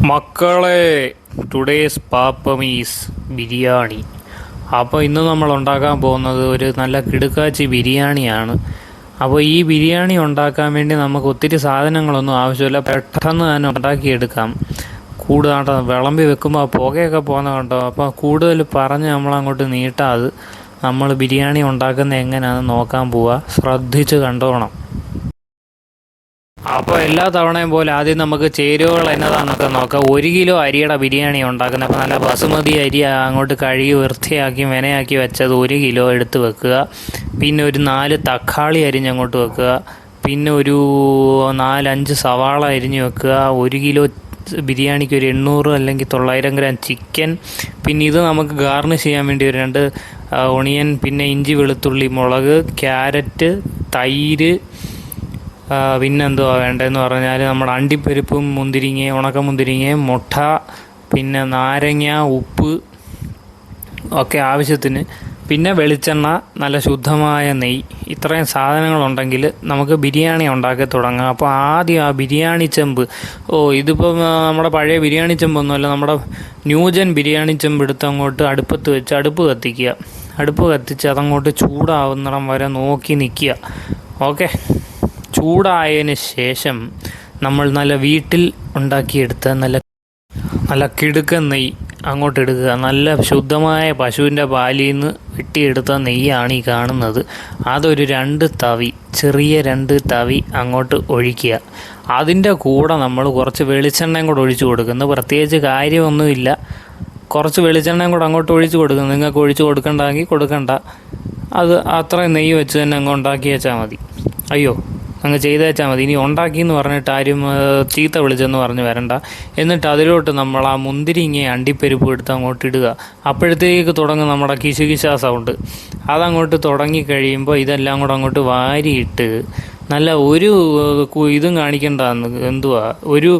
മക്കളെ ടുഡേസ് പാപ്പമീസ് ബിരിയാണി. അപ്പോൾ ഇന്ന് നമ്മൾ ഉണ്ടാക്കാൻ പോകുന്നത് ഒരു നല്ല കിടുക്കാച്ചി ബിരിയാണിയാണ്. അപ്പോൾ ഈ ബിരിയാണി ഉണ്ടാക്കാൻ വേണ്ടി നമുക്ക് ഒത്തിരി സാധനങ്ങളൊന്നും ആവശ്യമില്ല. പെട്ടെന്ന് തന്നെ ഉണ്ടാക്കിയെടുക്കാം. കൂടുതൽ വിളമ്പി വെക്കുമ്പോൾ പുകയൊക്കെ പോകുന്ന കണ്ടോ? അപ്പോൾ കൂടുതൽ പറഞ്ഞ് നമ്മളങ്ങോട്ട് നീട്ടാതെ നമ്മൾ ബിരിയാണി ഉണ്ടാക്കുന്നത് എങ്ങനെയാണെന്ന് നോക്കാൻ പോവുക ശ്രദ്ധിച്ച് കണ്ടോണം. അപ്പോൾ എല്ലാ തവണയും പോലെ ആദ്യം നമുക്ക് ചേരുവകൾ എന്നതാണെന്നൊക്കെ നോക്കാം. ഒരു കിലോ അരിയുടെ ബിരിയാണി ഉണ്ടാക്കുന്നത്. അപ്പോൾ നല്ല ബസുമതി അരി അങ്ങോട്ട് കഴുകി വൃത്തിയാക്കി മെനയാക്കി വെച്ചത് ഒരു കിലോ എടുത്ത് വെക്കുക. പിന്നെ ഒരു നാല് തക്കാളി അരിഞ്ഞ് അങ്ങോട്ട് വെക്കുക. പിന്നെ ഒരു നാലഞ്ച് സവാള അരിഞ്ഞ് വെക്കുക. ഒരു കിലോ ബിരിയാണിക്ക് ഒരു എണ്ണൂറ് അല്ലെങ്കിൽ തൊള്ളായിരം ഗ്രാം ചിക്കൻ. പിന്നെ ഇത് നമുക്ക് ഗാർണിഷ് ചെയ്യാൻ വേണ്ടി ഒരു രണ്ട് ഒണിയൻ പിന്നെ ഇഞ്ചി വെളുത്തുള്ളി മുളക് ക്യാരറ്റ് തൈര് പിന്നെന്തുവാ വേണ്ടതെന്ന് പറഞ്ഞാൽ നമ്മുടെ അണ്ടിപ്പരിപ്പും മുന്തിരിങ്ങയും ഉണക്ക മുന്തിരിങ്ങയും മുട്ട പിന്നെ നാരങ്ങ ഉപ്പ് ഒക്കെ ആവശ്യത്തിന് പിന്നെ വെളിച്ചെണ്ണ നല്ല ശുദ്ധമായ നെയ്യ്. ഇത്രയും സാധനങ്ങളുണ്ടെങ്കിൽ നമുക്ക് ബിരിയാണി ഉണ്ടാക്കി തുടങ്ങാം. അപ്പോൾ ആദ്യം ആ ബിരിയാണി ചെമ്പ്. ഓ ഇതിപ്പം നമ്മുടെ പഴയ ബിരിയാണി ചെമ്പൊന്നുമല്ല നമ്മുടെ ന്യൂജൻ ബിരിയാണി ചെമ്പ് എടുത്ത് അങ്ങോട്ട് അടുപ്പത്ത് വെച്ച് അടുപ്പ് കത്തിക്കുക. അടുപ്പ് കത്തിച്ച് അതങ്ങോട്ട് ചൂടാവുന്നിടം വരെ നോക്കി നിൽക്കുക. ഓക്കെ? ചൂടായതിന് ശേഷം നമ്മൾ നല്ല വീട്ടിൽ ഉണ്ടാക്കിയെടുത്ത നല്ല നല്ല കിടുക്കൻ നെയ്യ് അങ്ങോട്ട് എടുക്കുക നല്ല ശുദ്ധമായ പശുവിന്റെ പാലിൽ നിന്ന് വെട്ടിയെടുത്ത നെയ്യാണ് ഈ കാണുന്നത്. അതൊരു രണ്ട് തവി ചെറിയ രണ്ട് തവി അങ്ങോട്ട് ഒഴിക്കുക. അതിന്റെ കൂടെ നമ്മൾ കുറച്ച് വെളിച്ചെണ്ണയും കൂടെ ഒഴിച്ചു കൊടുക്കുന്നു പ്രത്യേകിച്ച് കാര്യമൊന്നുമില്ല. കുറച്ച് വെളിച്ചെണ്ണയും കൂടെ അങ്ങോട്ട് ഒഴിച്ചു കൊടുക്കുന്നു നിങ്ങൾക്ക് ഒഴിച്ചു കൊടുക്കണ്ടെങ്കിൽ കൊടുക്കണ്ട. അത് അത്രയും നെയ്യ് വെച്ച് തന്നെ അങ്ങ് ഉണ്ടാക്കി വെച്ചാൽ മതി. അയ്യോ. അങ്ങ് ചെയ്തേച്ചാൽ മതി. ഇനി ഉണ്ടാക്കി എന്ന് പറഞ്ഞിട്ട് ആരും ചീത്ത വിളിച്ചെന്ന് പറഞ്ഞ് വരണ്ട. എന്നിട്ട് അതിലോട്ട് നമ്മൾ ആ മുന്തിരിങ്ങ അണ്ടിപ്പരിപ്പ് എടുത്ത് അങ്ങോട്ട് ഇടുക. അപ്പോഴത്തേക്ക് തുടങ്ങും നമ്മുടെ കിശുകിശ സൗണ്ട് അതങ്ങോട്ട് തുടങ്ങി കഴിയുമ്പോൾ ഇതെല്ലാം കൂടെ അങ്ങോട്ട് വാരിയിട്ട് നല്ല ഒരു ഇതും കാണിക്കണ്ട എന്തുവാ? ഒരു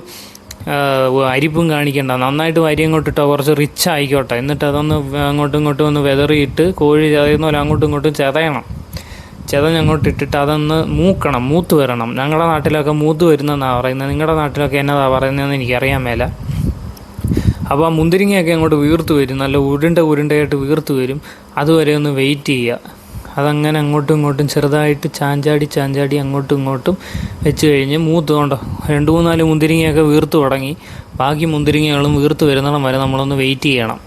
അരിപ്പും കാണിക്കേണ്ട. നന്നായിട്ട് വരി അങ്ങോട്ട് ഇട്ടോ കുറച്ച് റിച്ച് ആയിക്കോട്ടെ. എന്നിട്ട് അതൊന്ന് അങ്ങോട്ടും ഇങ്ങോട്ടും ഒന്ന് വെതറിയിട്ട് കോഴി ചതയുന്ന പോലെ അങ്ങോട്ടും ഇങ്ങോട്ടും ചതയണം. ചതഞ്ഞ് ഞങ്ങോട്ട് ഇട്ടിട്ട് അതൊന്ന് മൂക്കണം മൂത്ത് വരണം. ഞങ്ങളുടെ നാട്ടിലൊക്കെ മൂത്ത് വരുന്നതെന്നാണ് പറയുന്നത്. നിങ്ങളുടെ നാട്ടിലൊക്കെ എന്നതാ പറയുന്നതെന്ന് എനിക്കറിയാൻ മേല. അപ്പോൾ ആ മുന്തിരിങ്ങയൊക്കെ അങ്ങോട്ട് വീർത്ത് വരും. നല്ല ഉരുണ്ട ഉരുണ്ടയായിട്ട് വീർത്ത് വരും. അതുവരെ ഒന്ന് വെയിറ്റ് ചെയ്യുക അതങ്ങനെ അങ്ങോട്ടും ഇങ്ങോട്ടും ചെറുതായിട്ട് ചാഞ്ചാടി ചാഞ്ചാടി അങ്ങോട്ടും ഇങ്ങോട്ടും വെച്ച് കഴിഞ്ഞ് മൂത്ത് കൊണ്ടോ രണ്ട് മൂന്നാൽ മുന്തിരിങ്ങയൊക്കെ വീർത്ത് തുടങ്ങി. ബാക്കി മുന്തിരിങ്ങകളും വീർത്ത് വരുന്നിടം വരെ നമ്മളൊന്ന് വെയിറ്റ് ചെയ്യണം.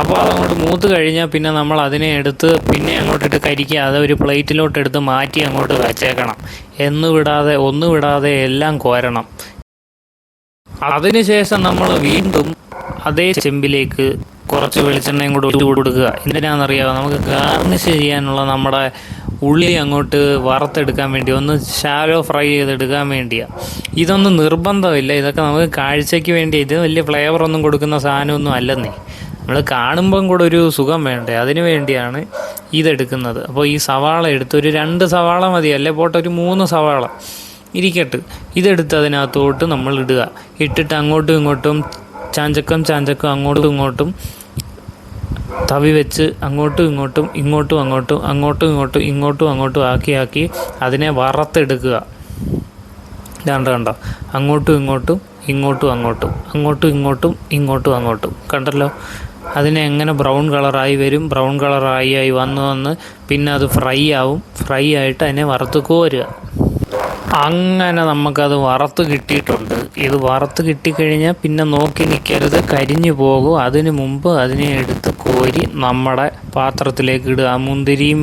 അപ്പോൾ അതങ്ങോട്ട് മൂത്ത് കഴിഞ്ഞാൽ പിന്നെ നമ്മൾ അതിനെ എടുത്ത് പിന്നെ അങ്ങോട്ടിട്ട് കരിക്കുക അത് ഒരു പ്ലേറ്റിലോട്ട് എടുത്ത് മാറ്റി അങ്ങോട്ട് വെച്ചേക്കണം. എന്ന് വിടാതെ ഒന്ന് വിടാതെ എല്ലാം കോരണം. അതിനുശേഷം നമ്മൾ വീണ്ടും അതേ ചെമ്പിലേക്ക് കുറച്ച് വെളിച്ചെണ്ണയും കൂടെ ഒഴിച്ചു കൊടുക്കുക. എന്തിനാണെന്നറിയാമോ നമുക്ക് ഗാർണിഷ് ചെയ്യാനുള്ള നമ്മുടെ ഉള്ളി അങ്ങോട്ട് വറുത്തെടുക്കാൻ വേണ്ടി ഒന്ന് ഷാലോ ഫ്രൈ ചെയ്തെടുക്കാൻ വേണ്ടിയാണ് ഇതൊന്നും നിർബന്ധമില്ല. ഇതൊക്കെ നമുക്ക് കാഴ്ചയ്ക്ക് വേണ്ടി ഇത് വലിയ ഫ്ലേവറൊന്നും കൊടുക്കുന്ന സാധനമൊന്നും അല്ലെന്നേ. നമ്മൾ കാണുമ്പം കൂടെ ഒരു സുഖം വേണ്ടേ? അതിനു വേണ്ടിയാണ് ഇതെടുക്കുന്നത്. അപ്പോൾ ഈ സവാള എടുത്ത് ഒരു രണ്ട് സവാള മതി അല്ലേ? പോട്ടെ ഒരു മൂന്ന് സവാള ഇരിക്കട്ട്. ഇതെടുത്ത് അതിനകത്തോട്ട് നമ്മൾ ഇടുക. ഇട്ടിട്ട് അങ്ങോട്ടും ഇങ്ങോട്ടും ചാഞ്ചക്കം ചാഞ്ചക്കം അങ്ങോട്ടും ഇങ്ങോട്ടും തവി വെച്ച് അങ്ങോട്ടും ഇങ്ങോട്ടും ഇങ്ങോട്ടും അങ്ങോട്ടും അങ്ങോട്ടും ഇങ്ങോട്ടും ഇങ്ങോട്ടും അങ്ങോട്ടും ആക്കി ആക്കി അതിനെ വറത്തെടുക്കുക. രണ്ട് കണ്ടോ? അങ്ങോട്ടും ഇങ്ങോട്ടും ഇങ്ങോട്ടും അങ്ങോട്ടും അങ്ങോട്ടും ഇങ്ങോട്ടും ഇങ്ങോട്ടും അങ്ങോട്ടും. കണ്ടല്ലോ? അതിനെ എങ്ങനെ ബ്രൗൺ കളറായി വരും ബ്രൗൺ കളറായി ആയി വന്ന് വന്ന് പിന്നെ അത് ഫ്രൈ ആവും. ഫ്രൈ ആയിട്ട് അതിനെ വറുത്ത് കോരുക അങ്ങനെ നമുക്കത് വറുത്ത് കിട്ടിയിട്ടുണ്ട്. ഇത് വറുത്ത് കിട്ടിക്കഴിഞ്ഞാൽ പിന്നെ നോക്കി നിൽക്കരുത് കരിഞ്ഞു പോകും. അതിന് മുമ്പ് അതിനെ എടുത്ത് കോരി നമ്മുടെ പാത്രത്തിലേക്ക് ഇടുക. ആ മുന്തിരിയും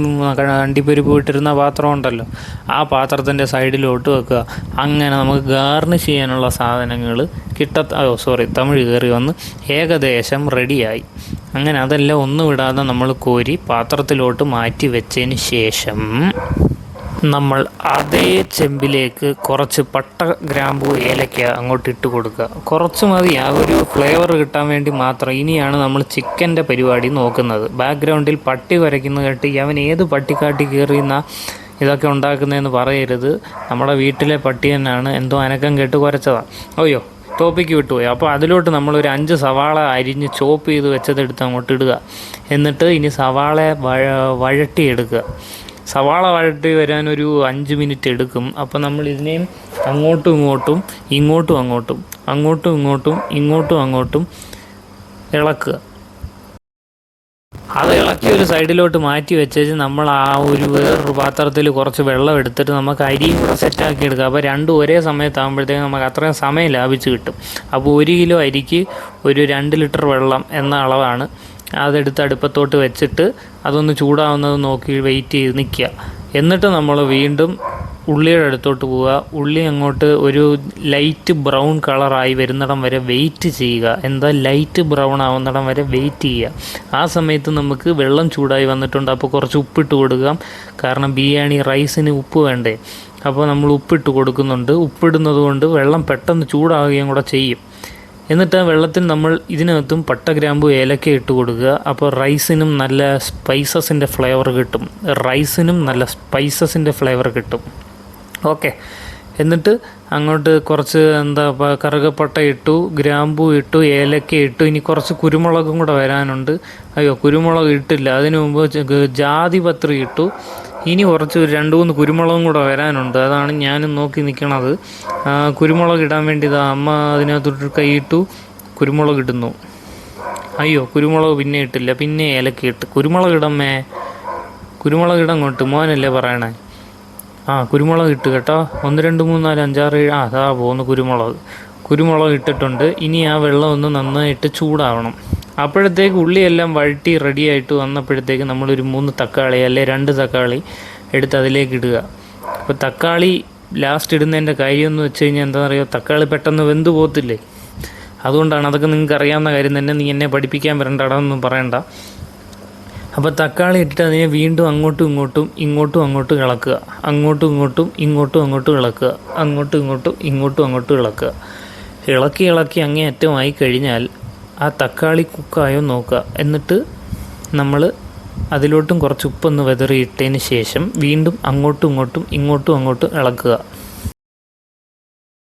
അണ്ടിപ്പരിപ്പ് ഇട്ടിരുന്ന പാത്രം ഉണ്ടല്ലോ. ആ പാത്രത്തിന്റെ സൈഡിലോട്ട് വെക്കുക. അങ്ങനെ നമുക്ക് ഗാർണിഷ് ചെയ്യാനുള്ള സാധനങ്ങൾ കിട്ട ഓ സോറി തമിഴ് കയറി വന്ന് ഏകദേശം റെഡിയായി. അങ്ങനെ അതെല്ലാം ഒന്നും വിടാതെ നമ്മൾ കോരി പാത്രത്തിലോട്ട് മാറ്റി വെച്ചതിന് ശേഷം നമ്മൾ അതേ ചെമ്പിലേക്ക് കുറച്ച് പട്ട ഗ്രാമ്പു ഏലക്ക അങ്ങോട്ട് ഇട്ട് കൊടുക്കുക. കുറച്ച് മതി. ആ ഒരു ഫ്ലേവർ കിട്ടാൻ വേണ്ടി മാത്രം ഇനിയാണ് നമ്മൾ ചിക്കന്റെ പരിപാടി നോക്കുന്നത്. ബാക്ക്ഗ്രൗണ്ടിൽ പട്ടി വരയ്ക്കുന്നത് കേട്ട് അവൻ ഏത് പട്ടിക്കാട്ടി കയറിയെന്ന ഇതൊക്കെ ഉണ്ടാക്കുന്നതെന്ന് പറയരുത്. നമ്മുടെ വീട്ടിലെ പട്ടി തന്നെയാണ്. എന്തോ അനക്കം കേട്ട് കുരച്ചതാണ് അയ്യോ ടോപ്പിക്ക് വിട്ടുപോയി. അപ്പോൾ അതിലോട്ട് നമ്മളൊരു അഞ്ച് സവാള അരിഞ്ഞ് ചോപ്പ് ചെയ്ത് വെച്ചതെടുത്ത് അങ്ങോട്ട് ഇടുക. എന്നിട്ട് ഇനി സവാള വഴ വഴട്ടിയെടുക്കുക. സവാള വഴട്ടി വരാനൊരു അഞ്ച് മിനിറ്റ് എടുക്കും. അപ്പോൾ നമ്മൾ ഇതിനെയും അങ്ങോട്ടും ഇങ്ങോട്ടും ഇങ്ങോട്ടും അങ്ങോട്ടും അങ്ങോട്ടും ഇങ്ങോട്ടും ഇങ്ങോട്ടും അങ്ങോട്ടും ഇളക്കുക. അത് ഇളക്കി ഒരു സൈഡിലോട്ട് മാറ്റി വെച്ചേച്ച് നമ്മൾ ആ ഒരു വേറൊരു പാത്രത്തിൽ കുറച്ച് വെള്ളം എടുത്തിട്ട് നമുക്ക് അരിയും കൂടെ സെറ്റാക്കി എടുക്കുക അപ്പോൾ രണ്ടും ഒരേ സമയത്താകുമ്പോഴത്തേക്കും നമുക്ക് അത്രയും സമയം ലാഭിച്ച് കിട്ടും. അപ്പോൾ ഒരു കിലോ അരിക്ക് ഒരു രണ്ട് ലിറ്റർ വെള്ളം എന്ന അളവാണ് അതെടുത്ത് അടുപ്പത്തോട്ട് വെച്ചിട്ട് അതൊന്ന് ചൂടാവുന്നത് നോക്കി വെയിറ്റ് ചെയ്ത് നിൽക്കുക എന്നിട്ട് നമ്മൾ വീണ്ടും ഉള്ളിയുടെ അടുത്തോട്ട് പോവുക. ഉള്ളി അങ്ങോട്ട് ഒരു ലൈറ്റ് ബ്രൗൺ കളറായി വരുന്നിടം വരെ വെയിറ്റ് ചെയ്യുക. എന്താ? ലൈറ്റ് ബ്രൗൺ ആവുന്നിടം വരെ വെയിറ്റ് ചെയ്യുക. ആ സമയത്ത് നമുക്ക് വെള്ളം ചൂടായി വന്നിട്ടുണ്ട്. അപ്പോൾ കുറച്ച് ഉപ്പിട്ട് കൊടുക്കാം കാരണം ബിരിയാണി റൈസിന് ഉപ്പ് വേണ്ടേ? അപ്പോൾ നമ്മൾ ഉപ്പിട്ട് കൊടുക്കുന്നുണ്ട്. ഉപ്പിടുന്നത് കൊണ്ട് വെള്ളം പെട്ടെന്ന് ചൂടാവുകയും കൂടെ ചെയ്യും. എന്നിട്ട് ആ വെള്ളത്തിൽ നമ്മൾ ഇതിനകത്തും പട്ട ഗ്രാമ്പു ഏലക്ക ഇട്ട് കൊടുക്കുക. അപ്പോൾ റൈസിനും നല്ല സ്പൈസസിന്റെ ഫ്ലേവർ കിട്ടും. റൈസിനും നല്ല സ്പൈസസിന്റെ ഫ്ലേവർ കിട്ടും. ഓക്കെ. എന്നിട്ട് അങ്ങോട്ട് കുറച്ച് എന്താ കറുകപ്പട്ട ഇട്ടു ഗ്രാമ്പു ഇട്ടു ഏലക്ക ഇട്ടു. ഇനി കുറച്ച് കുരുമുളകും കൂടെ വരാനുണ്ട്. അയ്യോ കുരുമുളക് ഇട്ടില്ല. അതിനു മുമ്പ് ജാതിപത്രി ഇട്ടു. ഇനി കുറച്ച് രണ്ട് മൂന്ന് കുരുമുളകും കൂടെ വരാനുണ്ട്. അതാണ് ഞാനും നോക്കി നിൽക്കണത് കുരുമുളക് ഇടാൻ വേണ്ടി ഇതാ അമ്മ അതിനകത്തൊരു കൈയിട്ടു കുരുമുളക് ഇടുന്നു. അയ്യോ കുരുമുളക് പിന്നെ ഇട്ടില്ല. പിന്നെ ഏലക്ക ഇട്ട്. കുരുമുളക് ഇടമ്മേ. കുരുമുളക് ഇടം ഇടങ്ങോട്ട് മോനല്ലേ പറയണേ? ആ കുരുമുളക് ഇട്ട് കേട്ടോ. ഒന്ന് രണ്ട് മൂന്ന് നാല് അഞ്ചാറ് ഏഴ് ആ അതാ പോകുന്നു കുരുമുളക്. കുരുമുളക് ഇട്ടിട്ടുണ്ട്. ഇനി ആ വെള്ളം ഒന്ന് നന്നായിട്ട് ചൂടാവണം. അപ്പോഴത്തേക്ക് ഉള്ളിയെല്ലാം വഴറ്റി റെഡിയായിട്ട് വന്നപ്പോഴത്തേക്ക് നമ്മളൊരു മൂന്ന് തക്കാളി അല്ലെ രണ്ട് തക്കാളി എടുത്ത് അതിലേക്ക് ഇടുക. അപ്പോൾ തക്കാളി ലാസ്റ്റ് ഇടുന്നതിന്റെ കാര്യം എന്ന് വെച്ച് കഴിഞ്ഞാൽ എന്താ പറയുക? തക്കാളി പെട്ടെന്ന് വെന്ത് പോകത്തില്ലേ? അതുകൊണ്ടാണ് അതൊക്കെ നിങ്ങൾക്ക് അറിയാവുന്ന കാര്യം തന്നെ നീ എന്നെ പഠിപ്പിക്കാൻ വരണ്ടടാന്നൊന്നും പറയണ്ട. അപ്പോൾ തക്കാളി ഇട്ടിട്ട് അതിനെ വീണ്ടും അങ്ങോട്ടും ഇങ്ങോട്ടും ഇങ്ങോട്ടും അങ്ങോട്ടും ഇളക്കുക. അങ്ങോട്ടും ഇങ്ങോട്ടും ഇങ്ങോട്ടും അങ്ങോട്ടും ഇളക്കുക. അങ്ങോട്ടും ഇങ്ങോട്ടും ഇങ്ങോട്ടും അങ്ങോട്ടും ഇളക്കുക. ഇളക്കി ഇളക്കി അങ്ങേയറ്റമായി കഴിഞ്ഞാൽ ആ തക്കാളി കുക്കായോ നോക്കുക. എന്നിട്ട് നമ്മൾ അതിലോട്ടും കുറച്ച് ഉപ്പൊന്ന് വെതറിയിട്ടതിന് ശേഷം വീണ്ടും അങ്ങോട്ടും ഇങ്ങോട്ടും ഇങ്ങോട്ടും അങ്ങോട്ടും ഇളക്കുക.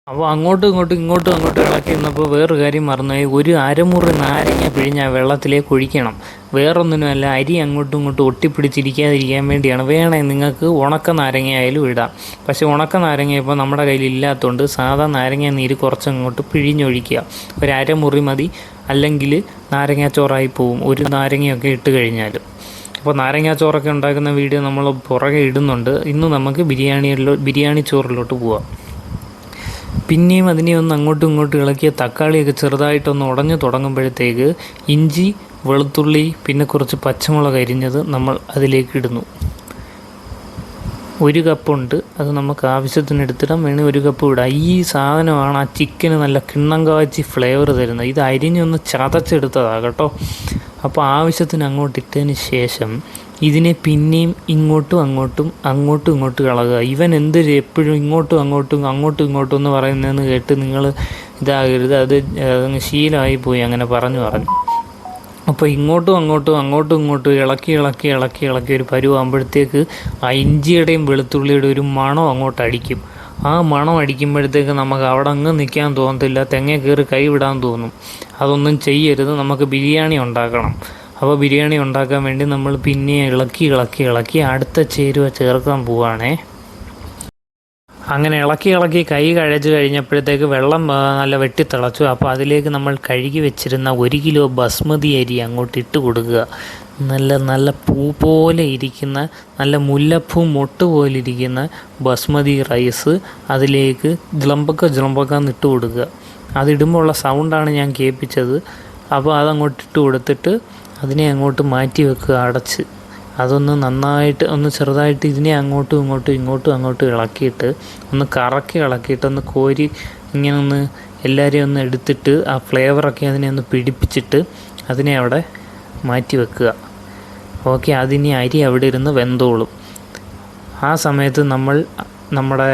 അപ്പോൾ അങ്ങോട്ടും ഇങ്ങോട്ടും ഇങ്ങോട്ടും അങ്ങോട്ടും ഇളക്കി നിന്നപ്പോൾ വേറൊരു കാര്യം മറന്നുപോയി. ഒരു അരമുറി നാരങ്ങ പിഴിഞ്ഞ് വെള്ളത്തിലേക്ക് ഒഴിക്കണം. വേറൊന്നിനുമല്ല അരി അങ്ങോട്ടും ഇങ്ങോട്ടും ഒട്ടിപ്പിടിച്ചിരിക്കാതിരിക്കാൻ വേണ്ടിയാണ്. വേണേ നിങ്ങൾക്ക് ഉണക്ക നാരങ്ങയായാലും ഇടാം. പക്ഷേ ഉണക്ക നാരങ്ങ ഇപ്പോൾ നമ്മുടെ കയ്യിൽ ഇല്ലാത്തതുകൊണ്ട് സാധാ നാരങ്ങ നീര് കുറച്ചങ്ങോട്ട് പിഴിഞ്ഞൊഴിക്കുക. ഒരു അരമുറി മതി. അല്ലെങ്കിൽ നാരങ്ങാച്ചോറായി പോവും. ഒരു നാരങ്ങയൊക്കെ ഇട്ട് കഴിഞ്ഞാൽ അപ്പോൾ നാരങ്ങാച്ചോറൊക്കെ ഉണ്ടാക്കുന്ന വീഡിയോ നമ്മൾ പുറകെ ഇടുന്നുണ്ട്. ഇന്ന് നമുക്ക് ബിരിയാണിയിലോ ബിരിയാണി ചോറിലോട്ട് പോവാം. പിന്നെയും അതിനെ ഒന്ന് അങ്ങോട്ടും ഇങ്ങോട്ടും ഇളക്കിയ തക്കാളിയൊക്കെ ചെറുതായിട്ടൊന്ന് ഉടഞ്ഞു തുടങ്ങുമ്പോഴത്തേക്ക് ഇഞ്ചി വെളുത്തുള്ളി പിന്നെ കുറച്ച് പച്ചമുളക് അരിഞ്ഞത് നമ്മൾ അതിലേക്ക് ഇടുന്നു. ഒരു കപ്പുണ്ട് അത് നമുക്ക് ആവശ്യത്തിന് എടുത്തിടാം. വേണമെങ്കിൽ ഒരു കപ്പ് ഇടാം. ഈ സാധനമാണ് ആ ചിക്കന് നല്ല കിണ്ണം കാച്ചി ഫ്ലേവർ തരുന്നത്. ഇത് അരിഞ്ഞൊന്ന് ചതച്ചെടുത്തതാണ് കേട്ടോ. അപ്പോൾ ആവശ്യത്തിന് അങ്ങോട്ട് ഇട്ടതിന് ശേഷം ഇതിനെ പിന്നെയും ഇങ്ങോട്ടും അങ്ങോട്ടും അങ്ങോട്ടും ഇങ്ങോട്ടും ഇളകുക ഇവൻ എന്ത് എപ്പോഴും ഇങ്ങോട്ടും അങ്ങോട്ടും അങ്ങോട്ടും ഇങ്ങോട്ടും എന്ന് പറയുന്നതെന്ന് കേട്ട് നിങ്ങൾ ഇതാകരുത്. അത് ശീലമായി പോയി അങ്ങനെ പറഞ്ഞു പറഞ്ഞു. അപ്പോൾ ഇങ്ങോട്ടും അങ്ങോട്ടും അങ്ങോട്ടും ഇങ്ങോട്ടും ഇളക്കി ഇളക്കി ഇളക്കി ഇളക്കി ഒരു പരുവാകുമ്പോഴത്തേക്ക് ആ ഇഞ്ചിയുടെയും വെളുത്തുള്ളിയുടെ ഒരു മണം അങ്ങോട്ട് അടിക്കും. ആ മണം അടിക്കുമ്പോഴത്തേക്ക് നമുക്ക് അവിടെ അങ്ങ് നിൽക്കാൻ തോന്നത്തില്ല. തെങ്ങ കയറി കൈ വിടാൻ തോന്നും. അതൊന്നും ചെയ്യരുത്. നമുക്ക് ബിരിയാണി ഉണ്ടാക്കണം. അപ്പോൾ ബിരിയാണി ഉണ്ടാക്കാൻ വേണ്ടി നമ്മൾ പിന്നെ ഇളക്കി ഇളക്കി ഇളക്കി അടുത്ത ചേരുവ ചേർക്കാൻ പോവുകയാണേ അങ്ങനെ ഇളക്കി ഇളക്കി കൈ കഴച്ച് കഴിഞ്ഞപ്പോഴത്തേക്ക് വെള്ളം നല്ല വെട്ടിത്തിളച്ചു. അപ്പോൾ അതിലേക്ക് നമ്മൾ കഴുകി വെച്ചിരുന്ന ഒരു കിലോ ബസ്മതി അരി അങ്ങോട്ട് ഇട്ട് കൊടുക്കുക. നല്ല നല്ല പൂ പോലെ ഇരിക്കുന്ന നല്ല മുല്ലപ്പൂ മൊട്ട് പോലെ ഇരിക്കുന്ന ബസ്മതി റൈസ് അതിലേക്ക് ജിളമ്പക്ക ജിളമ്പക്ക ഇട്ട് കൊടുക്കുക. അതിടുമ്പോൾ ഉള്ള സൗണ്ടാണ് ഞാൻ കേൾപ്പിച്ചത്. അപ്പോൾ അതങ്ങോട്ട് ഇട്ട് കൊടുത്തിട്ട് അതിനെ അങ്ങോട്ട് മാറ്റി വെക്കുക അടച്ച്. അതൊന്ന് നന്നായിട്ട് ഒന്ന് ചെറുതായിട്ട് ഇതിനെ അങ്ങോട്ടും ഇങ്ങോട്ടും ഇങ്ങോട്ടും അങ്ങോട്ടും ഇളക്കിയിട്ട് ഒന്ന് കറക്കി ഇളക്കിയിട്ട് ഒന്ന് കോരി ഇങ്ങനെ ഒന്ന് എല്ലാവരെയും ഒന്ന് എടുത്തിട്ട് ആ ഫ്ലേവറൊക്കെ അതിനെ ഒന്ന് പിടിപ്പിച്ചിട്ട് അതിനെ അവിടെ മാറ്റി വെക്കുക. ഓക്കെ അതിനി അരി അവിടെ ഇരുന്ന് വെന്തോളും. ആ സമയത്ത് നമ്മൾ നമ്മുടെ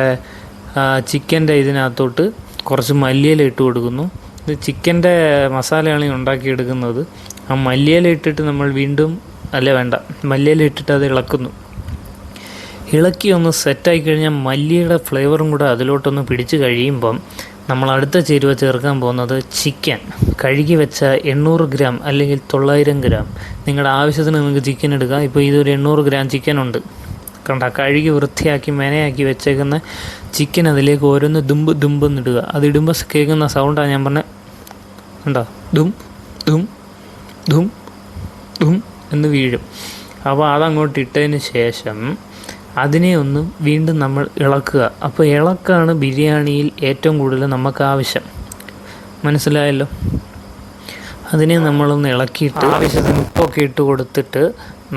ചിക്കന്റെ ഇതിനകത്തോട്ട് കുറച്ച് മല്ലിയില ഇട്ട് കൊടുക്കുന്നു. ഇത് ചിക്കന്റെ മസാലയാണ് ഉണ്ടാക്കിയെടുക്കുന്നത്. ആ മല്ലിയില ഇട്ടിട്ട് നമ്മൾ വീണ്ടും അല്ല വേണ്ട. മല്ലിയില ഇട്ടിട്ട് അത് ഇളക്കുന്നു. ഇളക്കി ഒന്ന് സെറ്റായി കഴിഞ്ഞാൽ മല്ലിയുടെ ഫ്ലേവറും കൂടെ അതിലോട്ടൊന്ന് പിടിച്ച് കഴിയുമ്പം നമ്മൾ അടുത്ത ചേരുവ ചേർക്കാൻ പോകുന്നത് ചിക്കൻ കഴുകി വെച്ച എണ്ണൂറ് ഗ്രാം അല്ലെങ്കിൽ തൊള്ളായിരം ഗ്രാം നിങ്ങളുടെ ആവശ്യത്തിന് നിങ്ങൾക്ക് ചിക്കൻ എടുക്കാം. ഇപ്പോൾ ഇതൊരു എണ്ണൂറ് ഗ്രാം ചിക്കൻ ഉണ്ട്. കണ്ട കഴുകി വൃത്തിയാക്കി മെനയാക്കി വെച്ചേക്കുന്ന ചിക്കൻ അതിലേക്ക് ഓരോന്ന് ദുമ്പ് ദുമ്പെന്നിടുക അതിടുമ്പോൾ കേൾക്കുന്ന സൗണ്ടാണ് ഞാൻ പറഞ്ഞത് കണ്ടോ? ദും ദും. ദും ധും എന്ന് വീഴും. അപ്പോൾ അതങ്ങോട്ട് ഇട്ടതിന് ശേഷം അതിനെ ഒന്ന് വീണ്ടും നമ്മൾ ഇളക്കുക. അപ്പോൾ ഇളക്കാണ് ബിരിയാണിയിൽ ഏറ്റവും കൂടുതൽ നമുക്ക് ആവശ്യം. മനസ്സിലായല്ലോ? അതിനെ നമ്മളൊന്ന് ഇളക്കിയിട്ട് ആവശ്യത്തിന് ഉപ്പൊക്കെ ഇട്ട് കൊടുത്തിട്ട്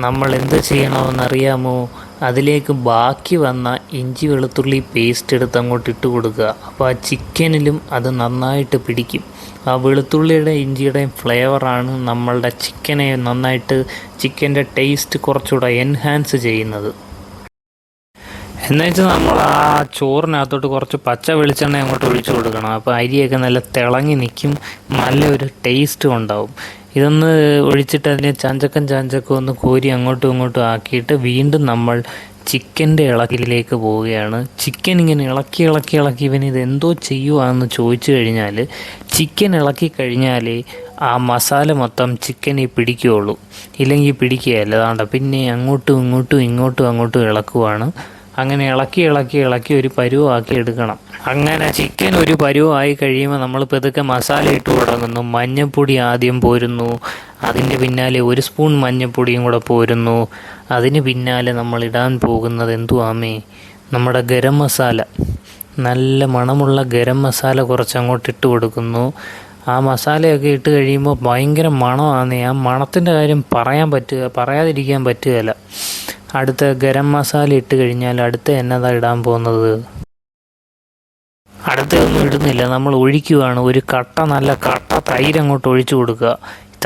നമ്മൾ എന്ത് ചെയ്യണമെന്നറിയാമോ അതിലേക്ക് ബാക്കി വന്ന ഇഞ്ചി വെളുത്തുള്ളി പേസ്റ്റ് എടുത്ത് അങ്ങോട്ട് ഇട്ട് കൊടുക്കുക. അപ്പോൾ ആ ചിക്കനിലും അത് നന്നായിട്ട് പിടിക്കും. ആ വെളുത്തുള്ളിയുടെ ഇഞ്ചിയുടെയും ഫ്ലേവറാണ് നമ്മളുടെ ചിക്കനെ നന്നായിട്ട് ചിക്കന്റെ ടേസ്റ്റ് കുറച്ചുകൂടെ എൻഹാൻസ് ചെയ്യുന്നത്. എന്നുവെച്ചാൽ നമ്മൾ ആ ചോറിനകത്തോട്ട് കുറച്ച് പച്ച വെളിച്ചെണ്ണ അങ്ങോട്ട് ഒഴിച്ചു കൊടുക്കണം. അപ്പോൾ അരിയൊക്കെ നല്ല തിളങ്ങി നിൽക്കും നല്ലൊരു ടേസ്റ്റും ഉണ്ടാവും. ഇതൊന്ന് ഒഴിച്ചിട്ട് അതിനെ ചാഞ്ചക്കം ചാഞ്ചക്കം ഒന്ന് കോരി അങ്ങോട്ടും ഇങ്ങോട്ടും ആക്കിയിട്ട് വീണ്ടും നമ്മൾ ചിക്കന്റെ ഇളക്കിലേക്ക് പോവുകയാണ്. ചിക്കൻ ഇങ്ങനെ ഇളക്കി ഇളക്കി ഇളക്കി ഇവൻ ഇത് എന്തോ ചെയ്യുവാന്ന് ചോദിച്ചു കഴിഞ്ഞാൽ ചിക്കൻ ഇളക്കി കഴിഞ്ഞാൽ ആ മസാല മൊത്തം ചിക്കനിൽ പിടിക്കുകയുള്ളൂ ഇല്ലെങ്കിൽ പിടിക്കുകയല്ല. അതാണ്ട പിന്നെ അങ്ങോട്ടും ഇങ്ങോട്ടും ഇങ്ങോട്ടും അങ്ങോട്ടും ഇളക്കുവാണ്. അങ്ങനെ ഇളക്കി ഇളക്കി ഇളക്കി ഒരു പരുവാക്കി എടുക്കണം. അങ്ങനെ ചിക്കൻ ഒരു പരുവായി കഴിയുമ്പോൾ നമ്മൾ പെതുക്കെ മസാല ഇട്ട് തുടങ്ങുന്നു. മഞ്ഞൾപ്പൊടി ആദ്യം പോരുന്നു. അതിന്റെ പിന്നാലെ ഒരു സ്പൂൺ മഞ്ഞൾപ്പൊടിയും കൂടെ പോരുന്നു. അതിന് പിന്നാലെ നമ്മൾ ഇടാൻ പോകുന്നത് എന്തുവാമേ നമ്മുടെ ഗരം മസാല നല്ല മണമുള്ള ഗരം മസാല കുറച്ച് അങ്ങോട്ട് ഇട്ട് കൊടുക്കുന്നു. ആ മസാലയൊക്കെ ഇട്ട് കഴിയുമ്പോൾ ഭയങ്കര മണമാണ് ആ മണത്തിന്റെ കാര്യം പറയാൻ പറ്റുക പറയാതിരിക്കാൻ പറ്റുകയില്ല. അടുത്ത ഗരം മസാല ഇട്ട് കഴിഞ്ഞാൽ അടുത്ത എന്നതാ ഇടാൻ പോകുന്നത്? അടുത്തൊന്നും ഇടുന്നില്ല. നമ്മൾ ഒഴിക്കുകയാണ് ഒരു കട്ട നല്ല കട്ട തൈര് അങ്ങോട്ട് ഒഴിച്ചു കൊടുക്കുക.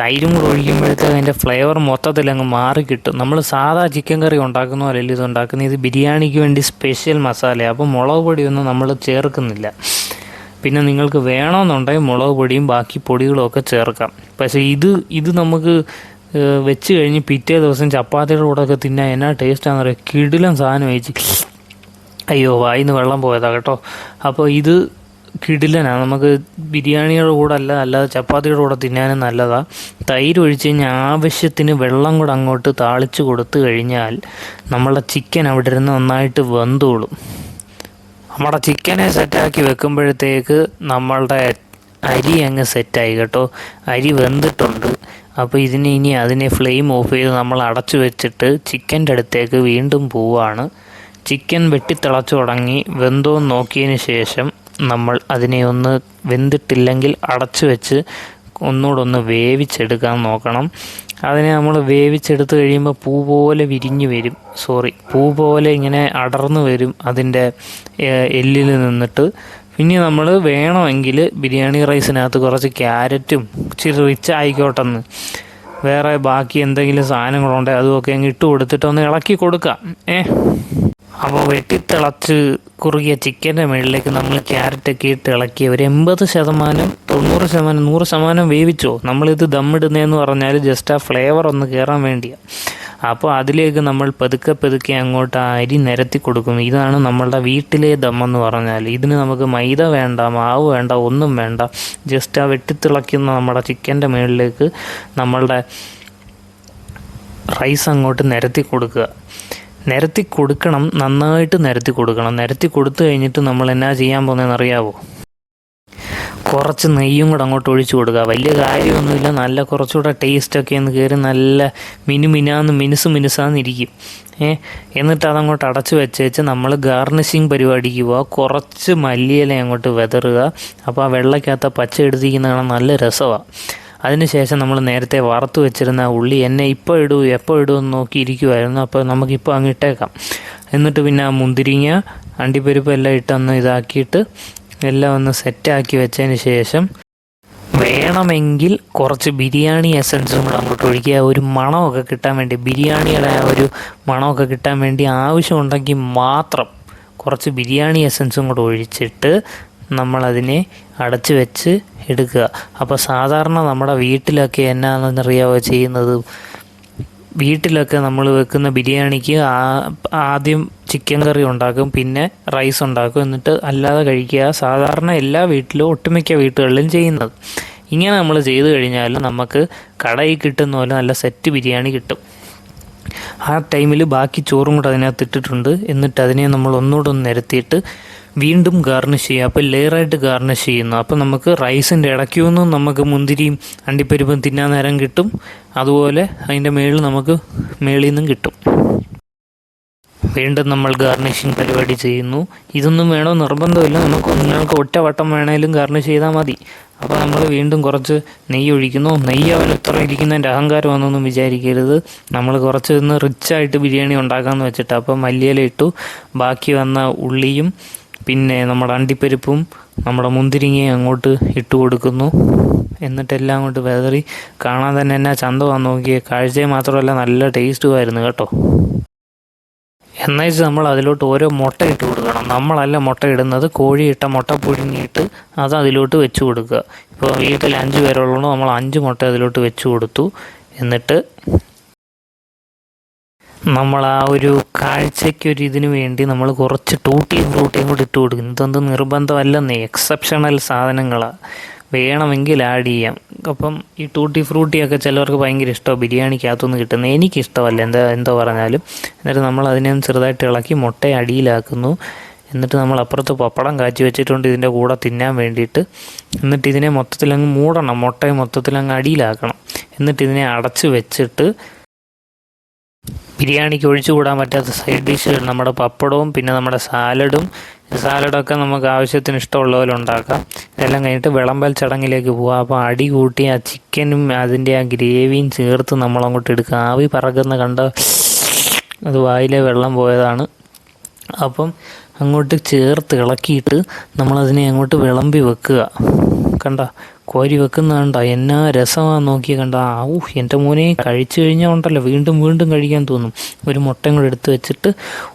തൈരും കൂടെ ഒഴിക്കുമ്പോഴത്തേക്ക് അതിന്റെ ഫ്ലേവർ മൊത്തത്തിൽ അങ്ങ് മാറി കിട്ടും. നമ്മൾ സാധാ ചിക്കൻ കറി ഉണ്ടാക്കുന്ന പോലെയല്ല ഇത് ഉണ്ടാക്കുന്നത്? ഇത് ബിരിയാണിക്ക് വേണ്ടി സ്പെഷ്യൽ മസാല അപ്പോൾ മുളക് പൊടിയൊന്നും നമ്മൾ ചേർക്കുന്നില്ല. പിന്നെ നിങ്ങൾക്ക് വേണമെന്നുണ്ടെങ്കിൽ മുളക് പൊടിയും ബാക്കി പൊടികളും ഒക്കെ ചേർക്കാം. പക്ഷേ ഇത് ഇത് നമുക്ക് വെച്ച് കഴിഞ്ഞ് പിറ്റേ ദിവസം ചപ്പാത്തിയുടെ കൂടെ ഒക്കെ തിന്നാൻ എന്നാ ടേസ്റ്റാണെന്ന് പറയുക കിടിലം സാധനം കഴിച്ച്. അയ്യോ വായിന്ന് വെള്ളം പോയതാ കേട്ടോ. അപ്പോൾ ഇത് കിടിലനാണ്. നമുക്ക് ബിരിയാണിയുടെ കൂടെ അല്ല അല്ലാതെ ചപ്പാത്തിയുടെ കൂടെ തിന്നാനും നല്ലതാണ് തൈര് ഒഴിച്ച് കഴിഞ്ഞാൽ ആവശ്യത്തിന് വെള്ളം കൂടെ അങ്ങോട്ട് താളിച്ച് കൊടുത്തു കഴിഞ്ഞാൽ നമ്മളുടെ ചിക്കൻ അവിടെ ഇരുന്ന് നന്നായിട്ട് വെന്തോളും. നമ്മുടെ ചിക്കനെ സെറ്റാക്കി വെക്കുമ്പോഴത്തേക്ക് നമ്മളുടെ അരി അങ്ങ് സെറ്റായി കേട്ടോ. അരി വെന്തിട്ടുണ്ട്. അപ്പോൾ ഇതിന് ഇനി അതിനെ ഫ്ലെയിം ഓഫ് ചെയ്ത് നമ്മൾ അടച്ചു വെച്ചിട്ട് ചിക്കന്റെ അടുത്തേക്ക് വീണ്ടും പോവുകയാണ് ചിക്കൻ വെട്ടിത്തിളച്ചു തുടങ്ങി. വെന്തോ നോക്കിയതിന് ശേഷം നമ്മൾ അതിനെ ഒന്ന് വെന്തിട്ടില്ലെങ്കിൽ അടച്ചു വെച്ച് ഒന്നുകൂടെ ഒന്ന് വേവിച്ചെടുക്കാൻ നോക്കണം. അതിനെ നമ്മൾ വേവിച്ചെടുത്ത് കഴിയുമ്പോൾ പൂ പോലെ വിരിഞ്ഞു വരും. സോറി പൂ പോലെ ഇങ്ങനെ അടർന്നു വരും അതിന്റെ എല്ലിൽ നിന്നിട്ട്. പിന്നെ നമ്മൾ വേണമെങ്കിൽ ബിരിയാണി റൈസിനകത്ത് കുറച്ച് ക്യാരറ്റും ഇച്ചിരി റിച്ച് ആയിക്കോട്ടെന്ന്. വേറെ ബാക്കി എന്തെങ്കിലും സാധനങ്ങളുണ്ടെങ്കിൽ അതുമൊക്കെ അങ്ങ് ഇട്ട് കൊടുത്തിട്ട് ഒന്ന് ഇളക്കി കൊടുക്കാം. ഏ? അപ്പോൾ വെട്ടിത്തിളച്ച് കുറുകിയ ചിക്കന്റെ മുകളിലേക്ക് നമ്മൾ ക്യാരറ്റൊക്കെ ഇട്ട് ഇളക്കി ഒരു എൺപത് ശതമാനം തൊണ്ണൂറ് ശതമാനം നൂറ് ശതമാനം വേവിച്ചോ? നമ്മളിത് ദമ്മിടുന്നതെന്ന് പറഞ്ഞാൽ ജസ്റ്റ് ആ ഫ്ലേവർ ഒന്ന് കയറാൻ വേണ്ടിയാണ് അപ്പോൾ അതിലേക്ക് നമ്മൾ പതുക്കെ പതുക്കെ അങ്ങോട്ട് ആ അരി നിരത്തി കൊടുക്കുന്നു ഇതാണ് നമ്മളുടെ വീട്ടിലെ ദമ്മെന്ന് പറഞ്ഞാൽ. ഇതിന് നമുക്ക് മൈദ വേണ്ട മാവ് വേണ്ട ഒന്നും വേണ്ട. ജസ്റ്റ് ആ വെട്ടിത്തിളയ്ക്കുന്ന നമ്മുടെ ചിക്കന്റെ മുകളിലേക്ക് നമ്മളുടെ റൈസ് അങ്ങോട്ട് നിരത്തി കൊടുക്കുക. നിരത്തി കൊടുക്കണം നന്നായിട്ട് നിരത്തി കൊടുക്കണം. നിരത്തി കൊടുത്തു കഴിഞ്ഞിട്ട് നമ്മൾ എന്നാ ചെയ്യാൻ പോകുന്നതെന്ന് അറിയാവോ? കുറച്ച് നെയ്യും കൂടെ അങ്ങോട്ട് ഒഴിച്ചു കൊടുക്കുക. വലിയ കാര്യമൊന്നുമില്ല. നല്ല കുറച്ചുകൂടെ ടേസ്റ്റൊക്കെ ഒന്ന് കയറി നല്ല മിനുമിനാന്ന് മിനുസ് മിനുസാന്നിരിക്കും ഏ എന്നിട്ട് അതങ്ങോട്ട് അടച്ചു വെച്ചേച്ച് നമ്മൾ ഗാർണിഷിങ് പരിപാടിക്ക് പോവുക കുറച്ച് മല്ലിയില അങ്ങോട്ട് വിതറുക. അപ്പോൾ ആ വെള്ളക്കകത്ത് പച്ച എടുത്തിരിക്കുന്ന കാണാൻ നല്ല രസമാണ് അതിനുശേഷം നമ്മൾ നേരത്തെ വറുത്ത് വെച്ചിരുന്ന ഉള്ളി എന്നെ ഇപ്പോൾ ഇടൂ എപ്പോൾ ഇടൂ എന്ന് നോക്കിയിരിക്കുമായിരുന്നു അപ്പോൾ നമുക്കിപ്പോൾ അങ്ങ് ഇട്ടേക്കാം. എന്നിട്ട് പിന്നെ ആ മുന്തിരിങ്ങ അണ്ടിപ്പരിപ്പ് എല്ലാം ഇട്ടൊന്ന് ഇതാക്കിയിട്ട് എല്ലാം ഒന്ന് സെറ്റാക്കി വെച്ചതിന് ശേഷം വേണമെങ്കിൽ കുറച്ച് ബിരിയാണി എസൻസും കൂടെ അങ്ങോട്ട് ഒഴിക്കുക. ഒരു മണമൊക്കെ കിട്ടാൻ വേണ്ടി ബിരിയാണിയുടെ ആ ഒരു മണമൊക്കെ കിട്ടാൻ വേണ്ടി ആവശ്യമുണ്ടെങ്കിൽ മാത്രം കുറച്ച് ബിരിയാണി എസൻസും കൂടെ ഒഴിച്ചിട്ട് നമ്മളതിനെ അടച്ചു വെച്ച് എടുക്കുക. അപ്പോൾ സാധാരണ നമ്മുടെ വീട്ടിലൊക്കെ എന്നാണെന്നറിയാവോ ചെയ്യുന്നത്? വീട്ടിലൊക്കെ നമ്മൾ വെക്കുന്ന ബിരിയാണിക്ക് ആദ്യം ചിക്കൻ കറി ഉണ്ടാക്കും പിന്നെ റൈസ് ഉണ്ടാക്കും എന്നിട്ട് അല്ലാതെ കഴിക്കുക. സാധാരണ എല്ലാ വീട്ടിലും ഒട്ടുമിക്ക വീട്ടുകളിലും ചെയ്യുന്നത്. ഇങ്ങനെ നമ്മൾ ചെയ്തു കഴിഞ്ഞാൽ നമുക്ക് കടയിൽ കിട്ടുന്ന പോലെ നല്ല സെറ്റ് ബിരിയാണി കിട്ടും. ആ ടൈമിൽ ബാക്കി ചോറും കൂടെ അതിനകത്ത് ഇട്ടിട്ടുണ്ട്. എന്നിട്ട് അതിനെ നമ്മൾ ഒന്നുകൂടെ ഒന്ന് നിരത്തിയിട്ട് വീണ്ടും ഗാർണിഷ് ചെയ്യുക. അപ്പോൾ ലെയറായിട്ട് ഗാർണിഷ് ചെയ്യുന്നു. അപ്പോൾ നമുക്ക് റൈസിന്റെ ഇടയ്ക്ക് നിന്നും നമുക്ക് മുന്തിരിയും അണ്ടിപ്പരിപ്പും തിന്നാൻ നേരം കിട്ടും. അതുപോലെ അതിന്റെ മേളിൽ നമുക്ക് മേളിൽ നിന്നും കിട്ടും. വീണ്ടും നമ്മൾ ഗാർണിഷിങ് പരിപാടി ചെയ്യുന്നു. ഇതൊന്നും വേണോ? നിർബന്ധമില്ല. നമുക്ക് നിങ്ങൾക്ക് ഒറ്റ വട്ടം വേണേലും ഗാർണിഷ് ചെയ്താൽ മതി. അപ്പോൾ നമ്മൾ വീണ്ടും കുറച്ച് നെയ്യ് ഒഴിക്കുന്നു. നെയ്യ് അവൻ ഇത്ര ഇരിക്കുന്നതിന്റെ അഹങ്കാരമാണെന്നൊന്നും വിചാരിക്കരുത്. നമ്മൾ കുറച്ച് ഇന്ന് റിച്ചായിട്ട് ബിരിയാണി ഉണ്ടാക്കാമെന്ന് വെച്ചിട്ട് അപ്പോൾ മല്ലിയില ഇട്ടു. ബാക്കി വന്ന ഉള്ളിയും പിന്നെ നമ്മുടെ അണ്ടിപ്പരിപ്പും നമ്മുടെ മുന്തിരിങ്ങയും അങ്ങോട്ട് ഇട്ട് കൊടുക്കുന്നു. എന്നിട്ടെല്ലാം അങ്ങോട്ട് വെതറി. കാണാൻ തന്നെ എന്നാ ചന്തമാണെന്ന് നോക്കിയേ. കാഴ്ചയെ മാത്രമല്ല നല്ല ടേസ്റ്റുമായിരുന്നു കേട്ടോ. എന്നുവെച്ച് നമ്മൾ അതിലോട്ട് ഓരോ മുട്ട ഇട്ട് കൊടുക്കണം. നമ്മളല്ല മുട്ട ഇടുന്നത്. കോഴി ഇട്ട മുട്ട പുഴുങ്ങിയിട്ട് അത് അതിലോട്ട് വെച്ച് കൊടുക്കുക. ഇപ്പോൾ വീട്ടിൽ അഞ്ച് പേരുള്ളതുകൊണ്ട് നമ്മൾ അഞ്ച് മുട്ട അതിലോട്ട് വെച്ച് കൊടുത്തു. എന്നിട്ട് നമ്മൾ ആ ഒരു കാഴ്ചയ്ക്കൊരു ഇതിന് വേണ്ടി നമ്മൾ കുറച്ച് ടൂട്ടിയും ഫ്രൂട്ടിയും കൂടി ഇട്ട് കൊടുക്കുന്നു. ഇതൊന്നും നിർബന്ധമല്ലെന്നേ. എക്സെപ്ഷണൽ സാധനങ്ങളാണ് വേണമെങ്കിൽ ആഡ് ചെയ്യാം. അപ്പം ഈ ടൂട്ടി ഫ്രൂട്ടിയൊക്കെ ചിലവർക്ക് ഭയങ്കര ഇഷ്ടമാണ് ബിരിയാണിക്കകത്തുനിന്ന് കിട്ടുന്നത് എനിക്കിഷ്ടമല്ല. എന്താ എന്തോ പറഞ്ഞാലും. എന്നിട്ട് നമ്മൾ അതിനെ ചെറുതായിട്ട് ഇളക്കി മുട്ട അടിയിലാക്കുന്നു. എന്നിട്ട് നമ്മൾ അപ്പുറത്ത് പപ്പടം കാച്ചി വെച്ചിട്ടുണ്ട് ഇതിന്റെ കൂടെ തിന്നാൻ വേണ്ടിയിട്ട്. എന്നിട്ട് ഇതിനെ മൊത്തത്തിലങ്ങ് മൂടണം. മുട്ടയെ മൊത്തത്തിലങ്ങ് അടിയിലാക്കണം. എന്നിട്ട് ഇതിനെ അടച്ച് വെച്ചിട്ട് ബിരിയാണിക്ക് ഒഴിച്ചു കൂടാൻ പറ്റാത്ത സൈഡ് ഡിഷുകൾ നമ്മുടെ പപ്പടവും പിന്നെ നമ്മുടെ സാലഡും. സാലഡൊക്കെ നമുക്ക് ആവശ്യത്തിന് ഇഷ്ടമുള്ള ഉണ്ടാക്കാം. ഇതെല്ലാം കഴിഞ്ഞിട്ട് വിളമ്പൽ ചടങ്ങിലേക്ക് പോവാം. അപ്പോൾ അടി കൂട്ടി ആ ചിക്കനും അതിന്റെ ആ ഗ്രേവിയും ചേർത്ത് നമ്മൾ അങ്ങോട്ട് എടുക്കുക. ആവി പറക്കുന്ന കണ്ട അത് വായിലെ വെള്ളം പോയതാണ്. അപ്പം അങ്ങോട്ട് ചേർത്ത് ഇളക്കിയിട്ട് നമ്മളതിനെ അങ്ങോട്ട് വിളമ്പി വെക്കുക. കണ്ട? കോരി വെക്കുന്ന കണ്ട എന്നാ രസമാണ് നോക്കി കണ്ട. ഊഹ് എന്റെ മോനെ കഴിച്ചു കഴിഞ്ഞാൽ ഉണ്ടല്ലോ. വീണ്ടും വീണ്ടും കഴിക്കാൻ തോന്നും. ഒരു മുട്ടയും കൂടെ എടുത്ത് വെച്ചിട്ട്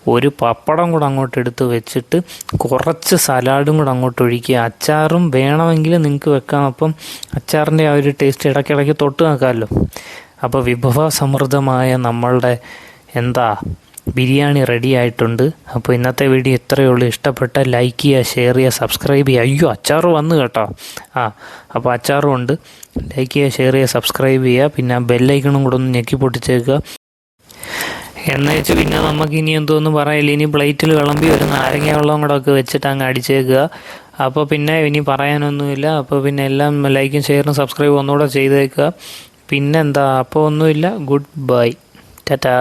ഒരു പപ്പടം കൂടെ അങ്ങോട്ട് എടുത്ത് വെച്ചിട്ട് കുറച്ച് സലാഡും കൂടെ അങ്ങോട്ട് ഒഴിക്കുക. അച്ചാറും വേണമെങ്കിൽ നിങ്ങൾക്ക് വെക്കാം. അപ്പം അച്ചാറിന്റെ ആ ഒരു ടേസ്റ്റ് ഇടയ്ക്കിടയ്ക്ക് തൊട്ട് നോക്കാമല്ലോ. അപ്പോൾ വിഭവസമൃദ്ധമായ നമ്മളുടെ എന്താ ബിരിയാണി റെഡി ആയിട്ടുണ്ട്. അപ്പോൾ ഇന്നത്തെ വീഡിയോ ഇത്രയേ ഉള്ളൂ. ഇഷ്ടപ്പെട്ട ലൈക്ക് ചെയ്യുക ഷെയർ ചെയ്യുക സബ്സ്ക്രൈബ് ചെയ്യുക. അയ്യോ അച്ചാർ വന്നു കേട്ടോ. ആ അപ്പോൾ അച്ചാറും ഉണ്ട്. ലൈക്ക് ചെയ്യുക ഷെയർ ചെയ്യുക സബ്സ്ക്രൈബ് ചെയ്യുക. പിന്നെ ബെല്ലൈക്കണും കൂടെ ഒന്ന് ഞെക്കി പൊട്ടിച്ചേക്കുക. എന്ന് വെച്ച് പിന്നെ നമുക്ക് ഇനി എന്തോന്ന് പറയില്ല ഇനി പ്ലേറ്റിൽ വിളമ്പി ഒരു നാരങ്ങ വെള്ളം കൂടെ ഒക്കെ വെച്ചിട്ട് അങ്ങ് അടിച്ചേക്കുക. അപ്പോൾ പിന്നെ ഇനി പറയാനൊന്നുമില്ല. അപ്പോൾ പിന്നെ എല്ലാം ലൈക്കും ഷെയറും സബ്സ്ക്രൈബും ഒന്നുകൂടെ ചെയ്തേക്കുക. പിന്നെന്താ? അപ്പോൾ ഒന്നുമില്ല. Good bye Tata